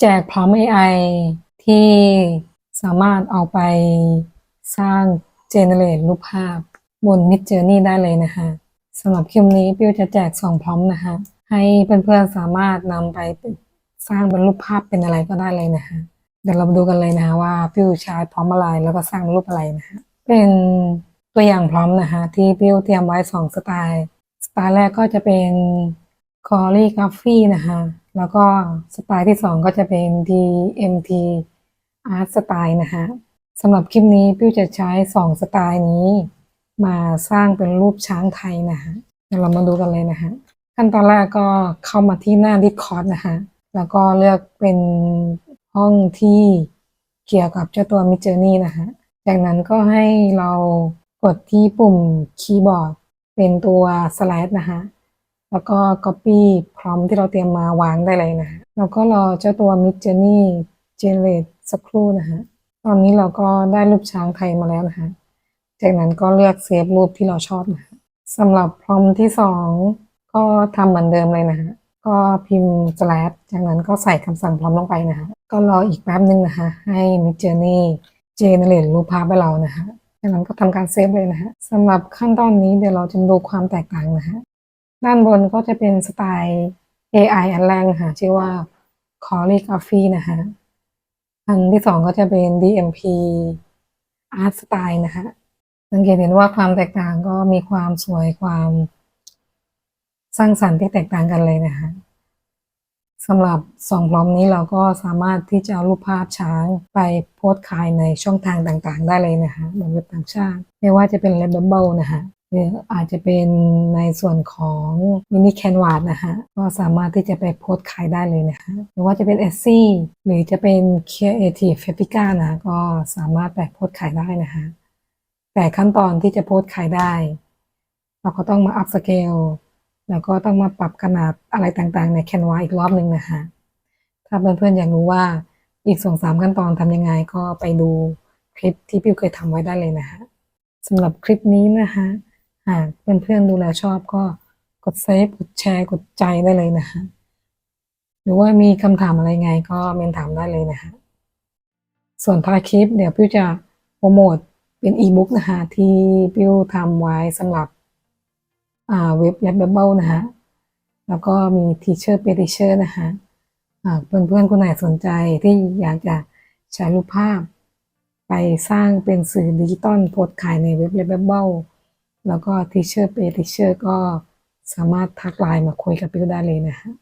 แจกพร้อม AI ที่สามารถเอาไปสร้างเจเนเรตรูปภาพบน Mid Journey ได้เลยนะคะสำหรับคลิปนี้ปิ้วจะแจก2พร้อมนะคะให้เพื่อนๆสามารถนำไปสร้างเป็นรูปภาพเป็นอะไรก็ได้เลยนะคะเดี๋ยวเราดูกันเลยนะคะว่าปิวใช้พร้อมอะไรแล้วก็สร้างรูปอะไรนะคะเป็นตัวอย่างพร้อมนะคะที่ปิวเตรียมไว้สองสไตล์สไตล์แรกก็จะเป็น calligraphy นะคะ แล้วก็สไตล์ที่สองก็จะเป็น DMT art style นะคะสำหรับคลิปนี้ปิ้วจะใช้สองสไตล์นี้ มาสร้างเป็นรูปช้างไทยนะคะเดี๋ยวเรามาดูกันเลยนะคะขั้นตอนแรกก็เข้ามาที่หน้า Discord นะคะแล้วก็เลือกเป็นห้องที่เกี่ยวกับเจ้าตัว Mid Journey นะคะจากนั้นก็ให้เรากดที่ปุ่มคีย์บอร์ดเป็นตัว slash นะคะ แล้วก็ copy พร้อมที่เราเตรียมมาวางได้เลยนะคะแล้วก็รอเจ้าตัว Mid Journey generate สักครู่นะคะตอนนี้เราก็ได้รูปช้างไทยมาแล้วนะคะ จากนั้นก็เลือกเซฟรูปที่เราชอบนะคะสำหรับพรอมที่สองก็ทำเหมือนเดิมเลยนะคะก็พิมพ์ slash จากนั้นก็ใส่คำสั่งพร้อมลงไปนะคะก็รออีกแป๊บนึงนะคะให้ Mid Journey generate รูปภาพให้เรานะคะจากนั้นก็ทำการเซฟเลยนะคะสำหรับขั้นตอนนี้เดี๋ยวเราจะดูความแตกต่างนะคะ ด้านบนก็จะเป็นสไตล์ AI อันแรกนะคะชื่อว่า calligraphy นะคะอันที่สองก็จะเป็น DMP art style นะคะสังเกตเห็นว่าความแตกต่างก็มีความสวยความสร้างสรรค์ที่แตกต่างกันเลยนะคะสำหรับสองพร้อมนี้เราก็สามารถที่จะเอารูปภาพช้างไปโพสต์ขายในช่องทางต่างๆ ได้เลยนะคะบนเว็บต่างชาติ ไม่ว่าจะเป็น Redbubble นะคะ หรืออาจจะเป็นในส่วนของมินิแคนวาสนะคะก็สามารถที่จะไปโพสต์ขายได้เลยนะคะหรือว่าจะเป็น e t s y หรือจะเป็น Creative Fabrica นะก็สามารถไปโพสต์ขายได้นะคะแต่ขั้นตอนที่จะโพสต์ขายได้ เราก็ต้องมาอัพสเกลแล้วก็ต้องมาปรับขนาดอะไรต่างๆ ใน Canva อีกรอบหนึ่งนะคะถ้าเพื่อนๆอยากรู้ว่าอีกสองสามขั้นตอนทำยังไงก็ไปดูคลิปที่พิวเคยทำไว้ได้เลยนะคะสำหรับคลิปนี้นะคะ หากเพื่อนๆดูแลชอบก็กดเซฟกดแชร์กดใจได้เลยนะคะหรือว่ามีคำถามอะไรไงก็เมนถามได้เลยนะคะส่วนท้ายคลิปเดี๋ยวพิวจะโปรโมทเป็นอีบุ๊กนะคะที่พิวทำไว้สำหรับเว็บ l a b a b l e นะคะแล้วก็มี Teacher p a y Teacher นะคะเพื่อนๆคนไหนสนใจที่อยากจะใช้รูปภาพ ไปสร้างเป็นสื่อดิจิตอลโพสขายในเว็บ l a b a b l e แล้วก็ Teacher p a y Teacher ก็สามารถทักไลน์มาคุยกับพิวได้เลยนะฮะ